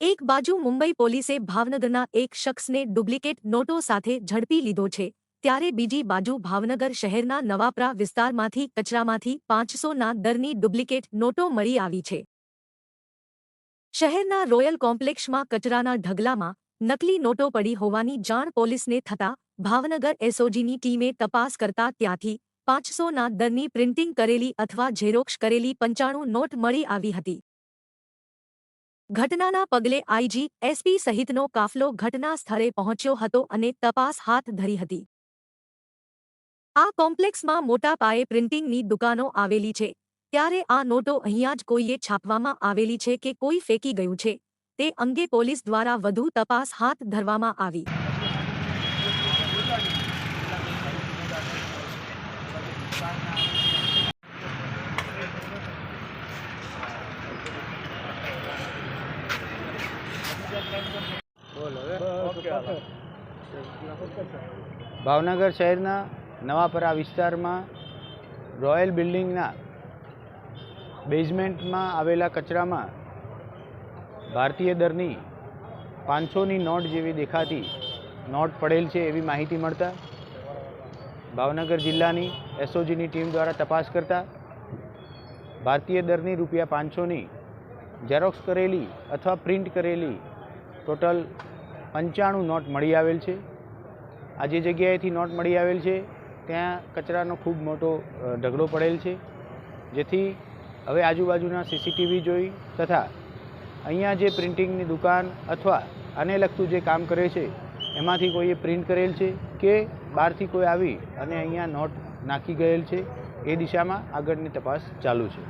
એક બાજુ મુંબઈ પોલીસે ભાવનગરના એક શખ્સને ડુપ્લિકેટ નોટો સાથે ઝડપી લીધો છે, ત્યારે બીજી બાજુ ભાવનગર શહેરના નવાપરા વિસ્તારમાંથી કચરામાંથી પાંચસોના દરની ડુપ્લિકેટ નોટો મળી આવી છે. શહેરના રોયલ કોમ્પ્લેક્ષમાં કચરાના ઢગલામાં નકલી નોટો પડી હોવાની જાણ પોલીસને થતાં ભાવનગર એસઓજીની ટીમે તપાસ કરતા ત્યાંથી પાંચસોના દરની પ્રિન્ટિંગ કરેલી અથવા ઝેરોક્ષ કરેલી પંચાણું નોટ મળી આવી હતી. ઘટનાના પગલે આઈજી, એસપી સહિતનો કાફલો ઘટના સ્થળે પહોંચ્યો હતો અને તપાસ હાથ ધરી હતી. આ કોમ્પ્લેક્સમાં મોટા પાયે પ્રિન્ટિંગની દુકાનો આવેલી છે. ત્યારે આ નોટો અહીંયા જ કોઈએ છાપવામાં આવેલી છે કે કોઈ ફેંકી ગયું છે. તે અંગે પોલીસ દ્વારા વધુ તપાસ હાથ ધરવામાં આવી. ભાવનગર શહેરના નવાપરા વિસ્તારમાં રોયલ બિલ્ડિંગના બેઝમેન્ટમાં આવેલા કચરામાં ભારતીય દરની પાંચસોની નોટ જેવી દેખાતી નોટ પડેલ છે એવી માહિતી મળતા ભાવનગર જિલ્લાની એસઓજીની ટીમ દ્વારા તપાસ કરતા ભારતીય દરની રૂપિયા પાંચસોની ઝેરોક્સ કરેલી અથવા પ્રિન્ટ કરેલી ટોટલ પંચાણું નોટ મળી આવેલ છે. આ જે જગ્યાએથી નોટ મળી આવેલ છે, ત્યાં કચરાનો ખૂબ મોટો ઢગલો પડેલ છે. જેથી હવે આજુબાજુના સીસીટીવી જોઈ તથા અહીંયા જે પ્રિન્ટિંગની દુકાન અથવા આને લગતું જે કામ કરે છે, એમાંથી કોઈએ પ્રિન્ટ કરેલ છે કે બહારથી કોઈ આવી અને અહીંયા નોટ નાખી ગયેલ છે. એ દિશામાં આગળની તપાસ ચાલુ છે.